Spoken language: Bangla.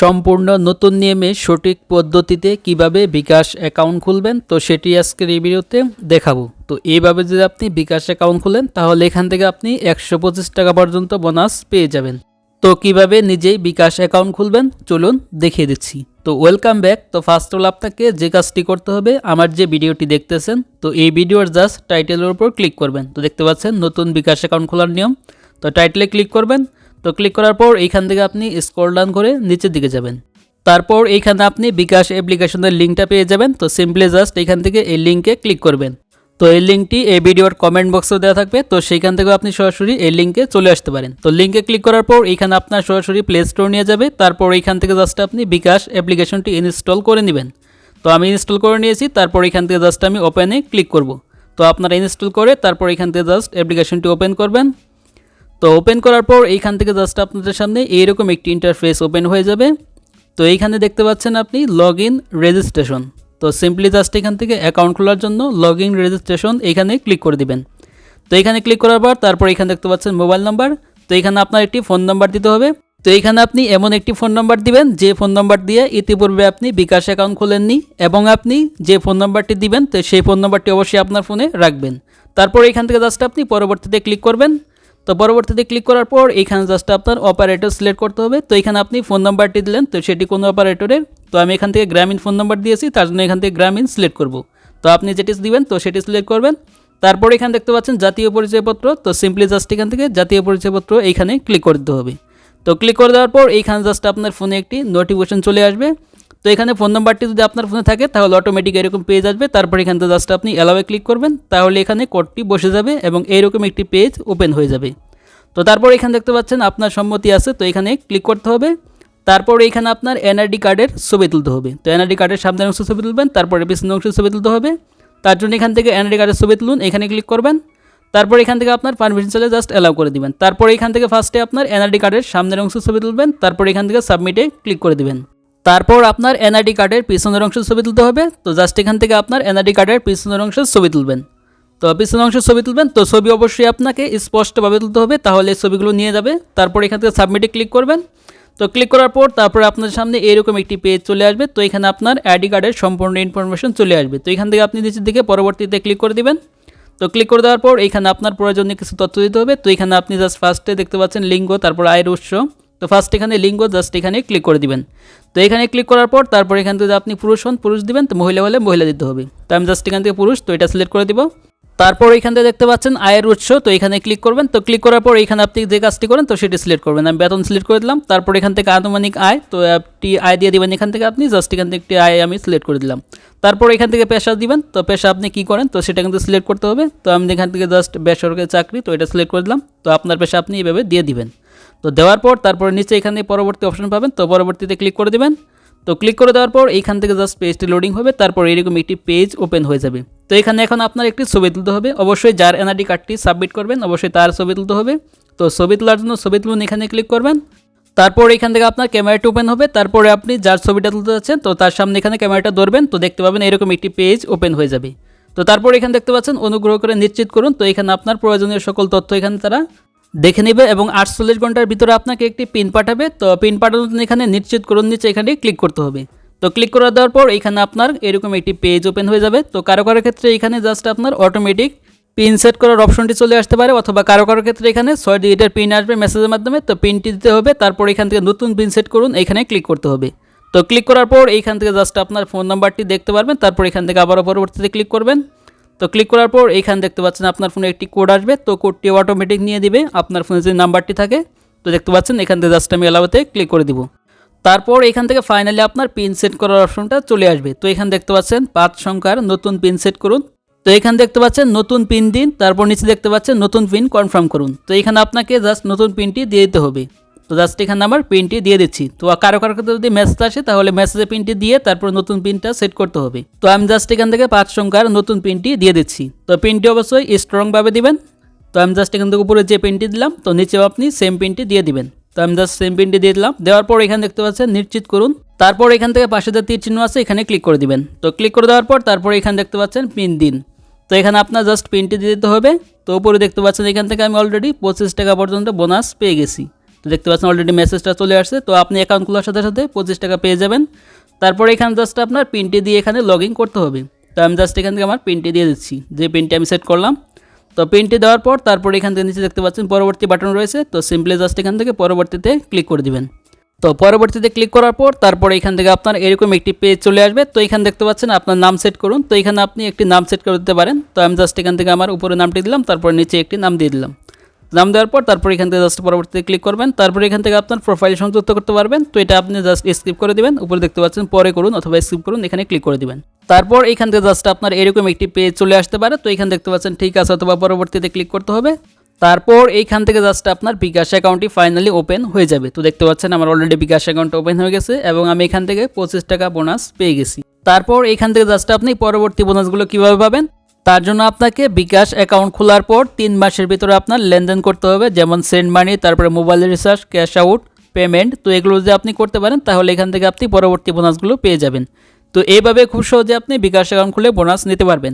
সম্পূর্ণ নতুন নিয়মে সঠিক পদ্ধতিতে কীভাবে বিকাশ অ্যাকাউন্ট খুলবেন, তো সেটি আজকের এই ভিডিওতে দেখাবো। তো এইভাবে যদি আপনি বিকাশ অ্যাকাউন্ট খুলেন, তাহলে এখান থেকে আপনি একশো পঁচিশ টাকা পর্যন্ত বোনাস পেয়ে যাবেন। তো কীভাবে নিজেই বিকাশ অ্যাকাউন্ট খুলবেন, চলুন দেখিয়ে দিচ্ছি। তো ওয়েলকাম ব্যাক। তো ফার্স্ট অল আপনাকে যে কাজটি করতে হবে, আমার যে ভিডিওটি দেখতেছেন, তো এই ভিডিওর জাস্ট টাইটেলের উপর ক্লিক করবেন। তো দেখতে পাচ্ছেন নতুন বিকাশ অ্যাকাউন্ট খোলার নিয়ম। তো টাইটেলে ক্লিক করবেন তো ক্লিক করার পর এইখান থেকে আপনি স্ক্রল ডাউন করে নিচের দিকে যাবেন। তারপর এইখানে আপনি বিকাশ অ্যাপ্লিকেশনের লিঙ্কটা পেয়ে যাবেন। তো সিম্পলি জাস্ট এইখান থেকে এই লিঙ্কে ক্লিক করবেন। তো এই লিঙ্কটি এই ভিডিওর কমেন্ট বক্সে দেওয়া থাকবে। তো সেইখান থেকেও আপনি সরাসরি এই লিঙ্কে চলে আসতে পারেন। তো লিঙ্কে ক্লিক করার পর এইখানে আপনার সরাসরি প্লে স্টোর নিয়ে যাবে। তারপর এইখান থেকে জাস্ট আপনি বিকাশ অ্যাপ্লিকেশনটি ইনস্টল করে নেবেন। তো আমি ইনস্টল করে নিয়েছি। তারপর এখান থেকে জাস্ট আমি ওপেনে ক্লিক করব। তো আপনারা ইনস্টল করে তারপর এখান থেকে জাস্ট অ্যাপ্লিকেশনটি ওপেন করবেন। তো ওপেন করার পর এইখান থেকে জাস্ট আপনাদের সামনে এইরকম একটি ইন্টারফেস ওপেন হয়ে যাবে। তো এইখানে দেখতে পাচ্ছেন আপনি লগ ইন রেজিস্ট্রেশন তো সিম্পলি জাস্ট এখান থেকে অ্যাকাউন্ট খোলার জন্য লগ ইন রেজিস্ট্রেশন এখানে ক্লিক করে দিবেন। তো এখানে ক্লিক করার পর তারপর এখানে দেখতে পাচ্ছেন মোবাইল নাম্বার তো এখানে আপনার একটি ফোন নাম্বার দিতে হবে। তো এখানে আপনি এমন একটি ফোন নাম্বার দিবেন, যে ফোন নাম্বার দিয়ে ইতিপূর্বে আপনি বিকাশ অ্যাকাউন্ট খোলেননি এবং আপনি যে ফোন নাম্বারটি দিবেন, তো সেই ফোন নাম্বারটি অবশ্যই আপনার ফোনে রাখবেন। তারপর এখান থেকে জাস্ট আপনি পরবর্তীতে ক্লিক করবেন। তো পরবর্তীতে ক্লিক করার পর এখানে জাস্ট আপনার অপারেটর সিলেক্ট করতে হবে। তো এখানে আপনি ফোন নাম্বারটি দিলেন, তো সেটি কোনো অপারেটরের তো আমি এখান থেকে গ্রামীণ ফোন নাম্বার দিয়েছি, তার জন্য এখান থেকে গ্রামীণ সিলেক্ট করব। তো আপনি যেটি দিবেন, তো সেটি সিলেক্ট করবেন। তারপর এখানে দেখতে পাচ্ছেন জাতীয় পরিচয়পত্র, তো সিম্পলি জাস্ট এখান থেকে জাতীয় পরিচয়পত্র এইখানে ক্লিক করে দিতে হবে। তো ক্লিক করে দেওয়ার পর এইখানে জাস্ট আপনার ফোনে একটি নোটিফিকেশন চলে আসবে। তো এখানে ফোন নাম্বারটি যদি আপনার ফোনে থাকে, তাহলে অটোমেটিক এরকম পেজ আসবে। তারপর এখান থেকে জাস্ট আপনি অ্যালাওয়ে ক্লিক করবেন। তাহলে এখানে কোডটি বসে যাবে এবং এইরকম একটি পেজ ওপেন হয়ে যাবে। তো তারপর এখানে দেখতে পাচ্ছেন আপনার সম্মতি আছে, তো এখানে ক্লিক করতে হবে। তারপর এখানে আপনার এনআরডি কার্ডের ছবি তুলতে হবে। তো এনআরডি কার্ডের সামনের অংশ ছবি তুলবেন, তারপরে পিছনের অংশ ছবি তুলতে হবে। তার জন্য এখান থেকে এনআরডি কার্ডের ছবি তুলুন, এখানে ক্লিক করবেন। তারপর এখান থেকে আপনার পারমিশন চলে জাস্ট অ্যালাউ করে দিবেন। তারপর এখান থেকে ফার্স্টে আপনার এনআরডি কার্ডের সামনের অংশ ছবি তুলবেন, তারপর এখান থেকে সাবমিটে ক্লিক করে দিবেন। তারপর আপনার এনআরডি কার্ডের পিছনের অংশ ছবি তুলতে হবে। তো জাস্ট এখান থেকে আপনার এনআইডি কার্ডের পিছনের অংশ ছবি তুলবেন। তো পিছনের অংশ ছবি তুলবেন, তো ছবি অবশ্যই আপনাকে স্পষ্টভাবে তুলতে হবে, তাহলে ছবিগুলো নিয়ে যাবে। তারপর এখান থেকে সাবমিটে ক্লিক করবেন। তো ক্লিক করার পর তারপরে আপনার সামনে এরকম একটি পেজ চলে আসবে। তো এখানে আপনার আইডি কার্ডের সম্পূর্ণ ইনফরমেশন চলে আসবে। তো এখান থেকে আপনি নিচের দিকে পরবর্তীতে ক্লিক করে দিবেন। তো ক্লিক করে দেওয়ার পর এখানে আপনার প্রয়োজনীয় কিছু তথ্য দিতে হবে। তো এখানে আপনি জাস্ট ফার্স্টে দেখতে পাচ্ছেন লিঙ্গ, তারপর আয়ের উৎস। তো ফার্স্ট এখানে লিঙ্গ জাস্ট এখানে ক্লিক করে দিবেন। তো এখানে ক্লিক করার পর তারপর এখান থেকে আপনি পুরুষ হন, পুরুষ দিবেন, তো মহিলা হলে মহিলা দিতে হবে। তো আমি জাস্ট এখান থেকে পুরুষ, তো এটা সিলেক্ট করে দিব। তারপর এখান থেকে দেখতে পাচ্ছেন আয়ের উৎস, তো এখানে ক্লিক করবেন। তো ক্লিক করার পর এখানে আপনি যে কাজটি করেন, তো সেটি সিলেক্ট করবেন। আমি বেতন সিলেক্ট করে দিলাম। তারপর এখান থেকে আনুমানিক আয়, তো একটি আয় দিয়ে দিবেন এখান থেকে আপনি। জাস্ট এখান থেকে একটি আয় আমি সিলেক্ট করে দিলাম। তারপর এখান থেকে পেশা দিবেন। তো পেশা আপনি কি করেন, তো সেটা কিন্তু সিলেক্ট করতে হবে। তো আমি এখান থেকে জাস্ট বেসরকারি চাকরি, তো এটা সিলেক্ট করে দিলাম। তো আপনার পেশা আপনি এইভাবে দিয়ে দিবেন। তো দেওয়ার পর তারপরে নিচে এখানে পরবর্তী অপশন পাবেন। তো পরবর্তীতে ক্লিক করে দেবেন। তো ক্লিক করে দেওয়ার পর এইখান থেকে জাস্ট পেজটি লোডিং হবে, তারপর এরকম একটি পেজ ওপেন হয়ে যাবে। তো এখানে এখন আপনার একটি ছবি তুলতে হবে। অবশ্যই যার এনআরডি কার্ডটি সাবমিট করবেন, অবশ্যই তার ছবি তুলতে হবে। তো ছবি তোলার জন্য ছবি তুলুন, এখানে ক্লিক করবেন। তারপর এখান থেকে আপনার ক্যামেরাটি ওপেন হবে। তারপরে আপনি যার ছবিটা তুলতে যাচ্ছেন, তো তার সামনে এখানে ক্যামেরাটা ধরবেন। তো দেখতে পাবেন এরকম একটি পেজ ওপেন হয়ে যাবে। তো তারপর এখানে দেখতে পাচ্ছেন, অনুগ্রহ করে নিশ্চিত করুন। তো এখানে আপনার প্রয়োজনীয় সকল তথ্য এখানে তারা দেখে নেবে এবং আটচল্লিশ ঘণ্টার ভিতরে আপনাকে একটি পিন পাঠাবে। তো পিন পাঠানোর জন্য এখানে নিশ্চিত করুন, নিচে এখানে ক্লিক করতে হবে। তো ক্লিক করে দেওয়ার পর এখানে আপনার এরকম একটি পেজ ওপেন হয়ে যাবে। তো কারও কারও ক্ষেত্রে এখানে জাস্ট আপনার অটোমেটিক পিন সেট করার অপশনটি চলে আসতে পারে অথবা কারও কারও ক্ষেত্রে এখানে ছয় ডিজিটের পিন আসবে মেসেজের মাধ্যমে। তো পিনটি দিতে হবে, তারপর এখান থেকে নতুন পিন সেট করুন, এখানে ক্লিক করতে হবে। তো ক্লিক করার পর এইখান থেকে জাস্ট আপনার ফোন নাম্বারটি দেখতে পারবেন, তারপর এখান থেকে আবারও পরবর্তীতে ক্লিক করবেন। তো ক্লিক করার পর এইখানে দেখতে পাচ্ছেন আপনার ফোনে একটি কোড আসবে। তো কোডটি অটোমেটিক নিয়ে দিবে। আপনার ফোনে যে নাম্বারটি থাকে, তো দেখতে পাচ্ছেন এখান থেকে জাস্ট আমি এলাওতে ক্লিক করে দিব। তারপর এখান থেকে ফাইনালি আপনার পিন সেট করার অপশনটা চলে আসবে। তো এখানে দেখতে পাচ্ছেন পাঁচ সংখ্যার নতুন পিন সেট করুন। তো এখানে দেখতে পাচ্ছেন নতুন পিন দিন, তারপর নিচে দেখতে পাচ্ছেন নতুন পিন কনফার্ম করুন। তো এখানে আপনাকে জাস্ট নতুন পিনটি দিয়ে দিতে হবে। তো জাস্ট এখানে আমার পিনটি দিয়ে দিচ্ছি। তো কারও কারও ক্ষেত্রে যদি মেসেজ আসে, তাহলে মেসেজে পিনটি দিয়ে তারপর নতুন পিনটা সেট করতে হবে। তো আমি জাস্ট এখান থেকে পাঁচ সংখ্যার নতুন পিনটি দিয়ে দিচ্ছি। তো পিনটি অবশ্যই স্ট্রংভাবে দিবেন। তো আমি জাস্ট এখান থেকে উপরে যে পিনটি দিলাম, তো নিচেও আপনি সেম পিনটি দিয়ে দিবেন। তো আমি জাস্ট সেম পিনটি দিয়ে দিলাম। দেওয়ার পর এখানে দেখতে পাচ্ছেন, নিশ্চিত করুন। তারপর এখান থেকে পাশে যে তীর চিহ্ন আছে, এখানে ক্লিক করে দিবেন। তো ক্লিক করে দেওয়ার পর তারপর এখানে দেখতে পাচ্ছেন পিন দিন। তো এখানে আপনার জাস্ট পিনটি দিয়ে দিতে হবে। তো উপরে দেখতে পাচ্ছেন, এখান থেকে আমি অলরেডি পঁচিশ টাকা পর্যন্ত বোনাস পেয়ে গেছি। তো দেখতে পাচ্ছেন অলরেডি মেসেজটা চলে আসছে। তো আপনি অ্যাকাউন্ট খোলার সাথে সাথে পঁচিশ টাকা পেয়ে যাবেন। তারপর এখানে জাস্ট আপনার পিনটি দিয়ে এখানে লগ করতে হবে। তো আমি জাস্ট এখান থেকে আমার পিনটি দিয়ে দিচ্ছি। যে পিনটি আমি সেট করলাম। তো পিনটি দেওয়ার পর তারপর এখান থেকে নিচে দেখতে পাচ্ছেন পরবর্তী বাটন রয়েছে। তো সিম্পলি জাস্ট এখান থেকে পরবর্তীতে ক্লিক করে দিবেন। তো পরবর্তীতে ক্লিক করার পর তারপরে এখান থেকে আপনার এরকম একটি পেজ চলে আসবে। তো এখানে দেখতে পাচ্ছেন আপনার নাম সেট করুন। তো এখানে আপনি একটি নাম সেট করে দিতে পারেন। তো আমি জাস্ট এখান থেকে আমার উপরে নামটি দিলাম। তারপর নিচে একটি নাম দিয়ে দিলাম। নাম দেওয়ার পর তারপর এখান থেকে জাস্ট পরবর্তীতে ক্লিক করবেন। তারপর এখান থেকে আপনার প্রোফাইল সংযুক্ত করতে পারবেন। তো এটা আপনি জাস্ট স্কিপ করে দিবেন। উপরে দেখতে পাচ্ছেন, পরে করুন অথবা স্কিপ করুন, এখানে ক্লিক করে দেবেন। তারপর এখান থেকে জাস্ট আপনার এরকম একটি পেজ চলে আসতে পারে। তো এখানে দেখতে পাচ্ছেন, ঠিক আছে, অথবা পরবর্তীতে ক্লিক করতে হবে। তারপর এইখান থেকে জাস্ট আপনার বিকাশ অ্যাকাউন্টটি ফাইনালি ওপেন হয়ে যাবে। তো দেখতে পাচ্ছেন, আমার অলরেডি বিকাশ অ্যাকাউন্ট ওপেন হয়ে গেছে এবং আমি এখান থেকে পঁচিশ টাকা বোনাস পেয়ে গেছি। তারপর এখান থেকে জাস্ট আপনি পরবর্তী বোনাসগুলো কীভাবে পাবেন? তার জন্য আপনাকে বিকাশ অ্যাকাউন্ট খোলার পর তিন মাসের ভিতরে আপনার লেনদেন করতে হবে, যেমন সেন্ড মানি, তারপরে mobile recharge, cash out, payment. তো এগুলো যদি আপনি করতে পারেন, তাহলে এখান থেকে আপনি পরবর্তী বোনাসগুলো পেয়ে যাবেন। তো এইভাবে খুব সহজে আপনি বিকাশ অ্যাকাউন্ট খুলে বোনাস নিতে পারবেন।